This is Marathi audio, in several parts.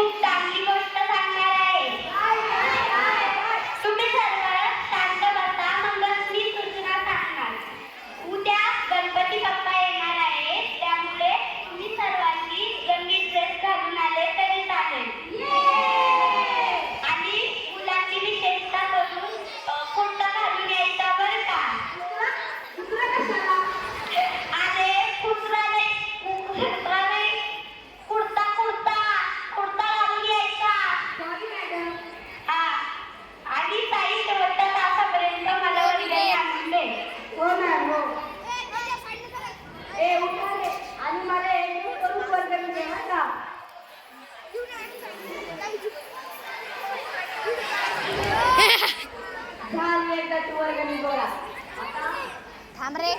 pregunta. लागेल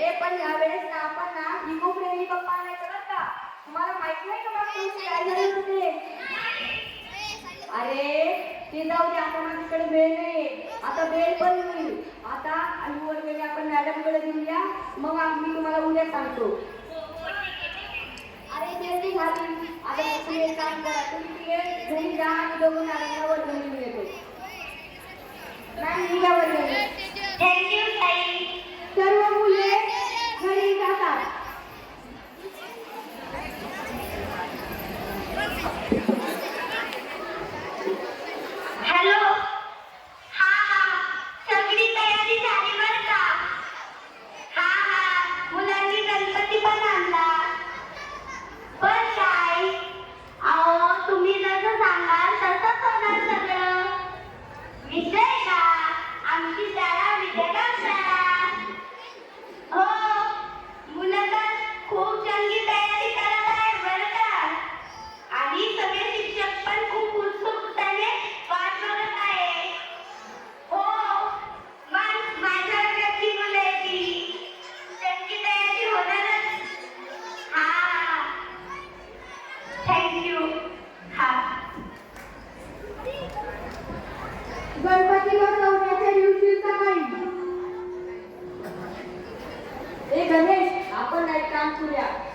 ए पण यावेळेस ना आपण ना इको फ्रेंडली पप्पा आणायचं बरं का? तुम्हाला माहीत नाही का मागच्या वर्षी काय झालं होते? अरे ते जाऊ दे आता माझ्याकडे वेळ नाही आता वेळ पण होईल आता आणि वर्गणी आपण मॅडमकडे देऊया मग आम्ही तुम्हाला उद्या सांगतो. अरे जल्दी झाली. आता तुम्ही काम करा तुम्ही तिकडे घरी जा आणि दोघं मॅडमला वर्गणी मिळतो मॅम निघा वर्गणी थँक्यू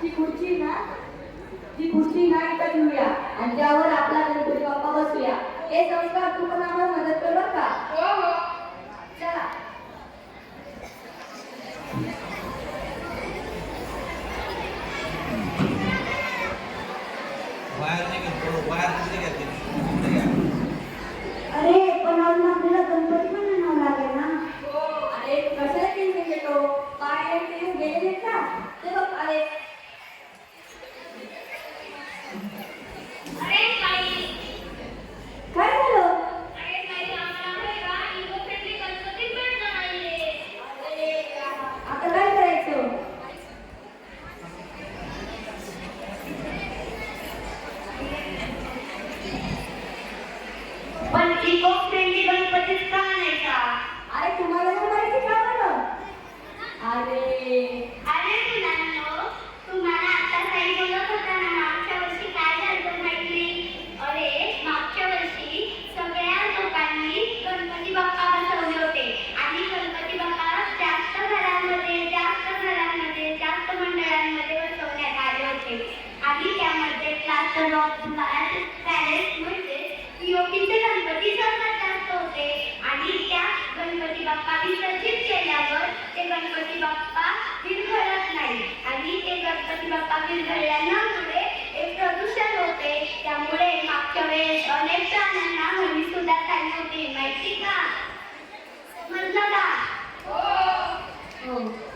ती खुर्ची ना ती खुर्ची ना इथं ठेवूया आणि त्यावर आपला गणपती बाप्पा बसूया. हे संस्कार तू पण आम्हाला मदत कर बरं का? हो हो. चला अरे पण अजून आपल्याला गणपती पण आणावं लागेल ना अरे कशाला टेन्शन घेतो काय ते गेले का ते बघ अरे अरे ताई काय झालं अरे ताई आम्हाला नाही का इको फ्रेंडली गणपती भेटणार नाहीये आता काय करायचं पण इको फ्रेंडली गणपतीच का आणायचा अरे तुम्हाला नाही माहिती का बरं अरे अरे मुलांनो तुम्हाला आता काही बोलत होता ना मागच्या वर्षी काय झालं माहिती अरे मागच्या वर्षी सगळ्या लोकांनी गणपती बाप्पा बसवले होते आणि गणपती बाप्पा जास्त घरांमध्ये जास्त घरांमध्ये जास्त मंडळांमध्ये बसवण्यात आले होते आणि त्यामध्ये प्लास्टर ऑफ पॅलेस म्हणजे पीओपीचे गणपती सर्वात जास्त होते आणि त्या गणपती बाप्पा विसर्जित केल्यावर ते गणपती बाप्पा विरघळत नाही आणि ते गणपती बाप्पा विरघळल्यामुळे एक प्रदूषण होते त्यामुळे मागच्या वेळेस अनेक प्राण्यांना हानी सुद्धा झाली होती माहिती का समजलं का हो